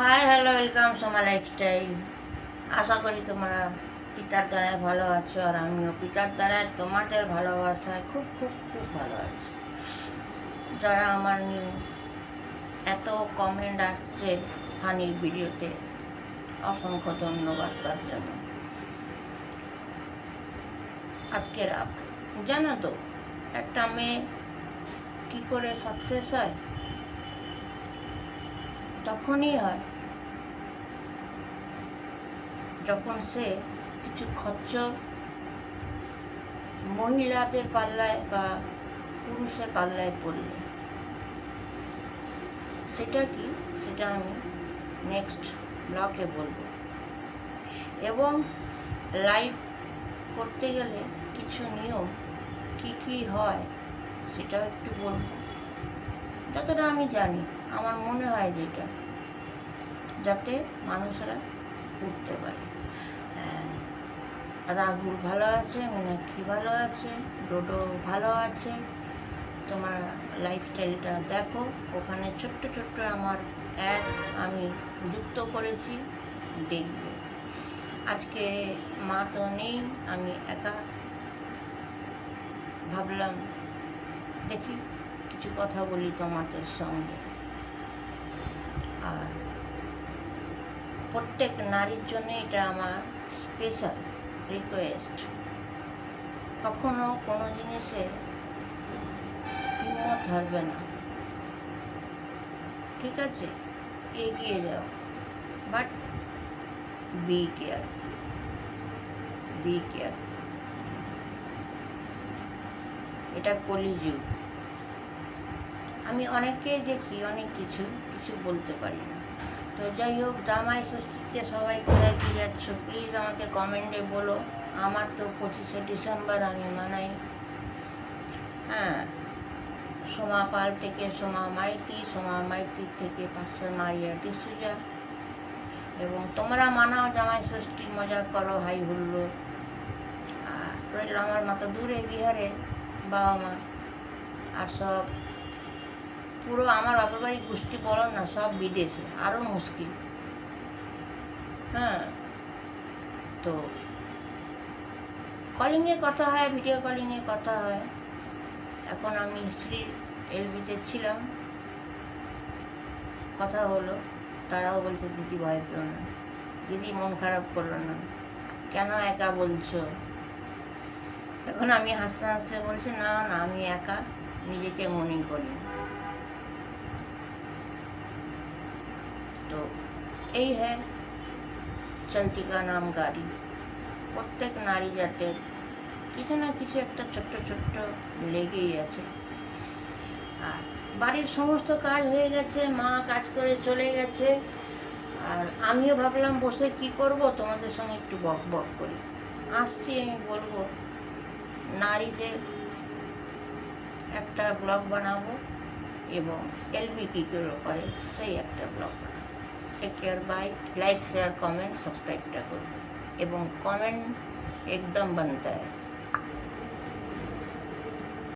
Hi hello welcome Soma lifestyle আশা করি তোমরা পিতার দ্বারায় ভালো আছো আর আমিও পিতার দ্বারায়। তোমাদের ভালোবাসায় খুব খুব খুব ভালো আছি। যারা আমার নিয়ে এত কমেন্ট আসছে ফানির ভিডিওতে, অসংখ্য ধন্যবাদ তার জন্য। আজকের আপ জানো তো, একটা মেয়ে কী করে সাকসেস হয়? তখনই হয় যখন সে কিছু খরচ মহিলাদের পাল্লায় বা পুরুষের পাল্লায় পড়লে। সেটা কি? সেটা আমি নেক্সট ব্লকে বলব। এবং লাইভ করতে গেলে কিছু নিয়ম কি কি হয় সেটাও একটু বলব। যতটা আমি জানি আমার মনে হয় যেটা যাতে মানুষরা উঠতে পারে। হ্যাঁ, রাহুল ভালো আছে মীনাক্ষী ভালো আছে ডোডো ভালো আছে তোমার লাইফস্টাইলটা দেখো। ওখানে ছোট্ট ছোট্ট আমার অ্যাড আমি যুক্ত করেছি দেখবে। আজকে মা তো নেই আমি একা। ভাবলাম দেখি কিছু কথা বলি তোমাদের সঙ্গে। আর প্রত্যেক নারীর জন্য এটা আমার স্পেশাল রিকোয়েস্ট কখনো কোনো জিনিসে হিম্মত হারবে না। ঠিক আছে? এগিয়ে যাও। But be care be care এটা কলিযুগ। আমি অনেককেই দেখি, অনেক কিছু কিছু বলতে পারি না। তো যাই হোক, জামাই ষষ্ঠীতে সবাই কোথায় কী যাচ্ছ? প্লিজ আমাকে কমেন্টে বলো। আমার তো পঁচিশে ডিসেম্বর, আমি মানাই। হ্যাঁ সোমা পাল থেকে সোমা মাইতি, সোমা মাইতির থেকে পাঁচশো মারিয়া ডিসুজা। এবং তোমরা মানাও, জামাই ষষ্ঠীর মজা করো, হাই হুল্লো আর রইল আমার মতো দূরে বিহারে বাবা মা। আর সব পুরো আমার বাপের বাড়ি গোষ্ঠী বলো না, সব বিদেশে আরও মুশকিল। হ্যাঁ তো কলিংয়ে কথা হয় ভিডিও কলিংয়ে কথা হয়। এখন আমি শ্রী এলবিতে ছিলাম। কথা হলো, তারাও বলছে, দিদি ভয় পেও না। দিদি মন খারাপ করল না। কেন একা বলছো? তখন আমি হাসতে হাসতে বলছি, না না, আমি একা নিজেকে মনেই করি তো এই হ্যাঁ চলতি নাম গাড়ি। প্রত্যেক নারী জাতের কিছু না কিছু একটা ছোট্ট ছোট্ট লেগেই আছে। আর বাড়ির সমস্ত কাজ হয়ে গেছে, মা কাজ করে চলে গেছে। আর আমিও ভাবলাম বসে কি করব, তোমাদের সঙ্গে একটু বক বক করি। আসছি আমি বলব, নারীদের একটা ব্লগ বানাবো এবং এলবি কী করে, সেই একটা ব্লগ বানাবো। Take care bye like share comment subscribe कर एवं कमेंट एकदम बनता है।